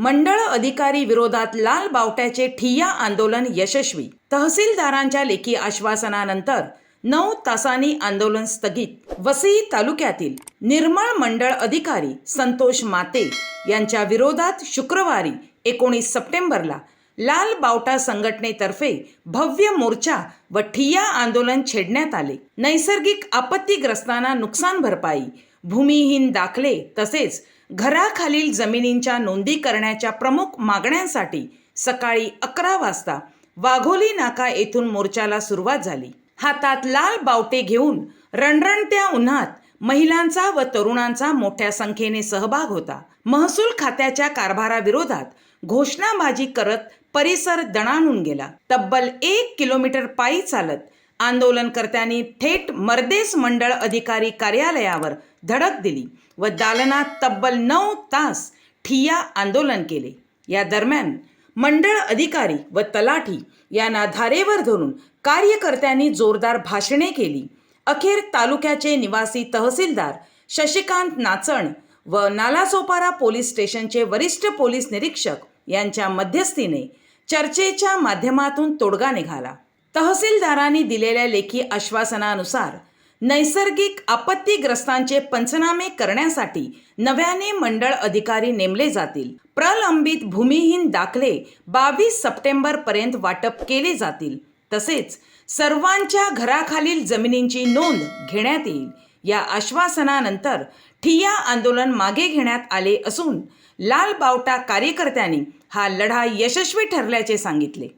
मंडळ अधिकारी विरोधात लाल बावट्याचे ठिय्या आंदोलन यशस्वी. तहसीलदारांच्या लेखी आश्वासनानंतर नऊ तासांनी आंदोलन स्थगित. वसई तालुक्यातील निर्मळ मंडळ अधिकारी संतोष माते यांच्या विरोधात शुक्रवारी एकोणीस सप्टेंबरला लाल बावटा संघटनेतर्फे भव्य मोर्चा व ठिय्या आंदोलन छेडण्यात आले. नैसर्गिक आपत्तीग्रस्तांना नुकसान भरपाई भूमिहीन दाखले तसेच घराखालील जमिनींच्या नोंदी करण्याच्या प्रमुख मागण्यांसाठी सकाळी अकरा वाजता वाघोली नाका येथून मोर्चाला सुरुवात झाली. हातात लाल बावटे घेऊन रणरणत्या उन्हात महिलांचा व तरुणांचा मोठ्या संख्येने सहभाग होता. महसूल खात्याच्या कारभाराविरोधात घोषणाबाजी करत परिसर दणाणून गेला. तब्बल एक किलोमीटर पायी चालत आंदोलनकर्त्यांनी थेट मर्देस मंडळ अधिकारी कार्यालयावर धडक दिली व दालनात तब्बल नऊ तास ठिय्या आंदोलन केले. या दरम्यान मंडळ अधिकारी व तलाठी यांना धारेवर धरून कार्यकर्त्यांनी जोरदार भाषणे केली. अखेर तालुक्याचे निवासी तहसीलदार शशिकांत नाचण व नालासोपारा पोलीस स्टेशनचे वरिष्ठ पोलीस निरीक्षक यांच्या मध्यस्थीने चर्चेच्या माध्यमातून तोडगा निघाला. तहसीलदारांनी दिलेल्या लेखी आश्वासनानुसार नैसर्गिक आपत्तीग्रस्तांचे पंचनामे करण्यासाठी नव्याने मंडळ अधिकारी नेमले जातील. प्रलंबित भूमिहीन दाखले बावीस सप्टेंबर पर्यंत वाटप केले जातील. तसेच सर्वांच्या घराखालील जमिनींची नोंद घेण्यात येईल. या आश्वासनानंतर ठिया आंदोलन मागे घेण्यात आले असून लाल बावटा कार्यकर्त्यांनी हा लढा यशस्वी ठरल्याचे सांगितले.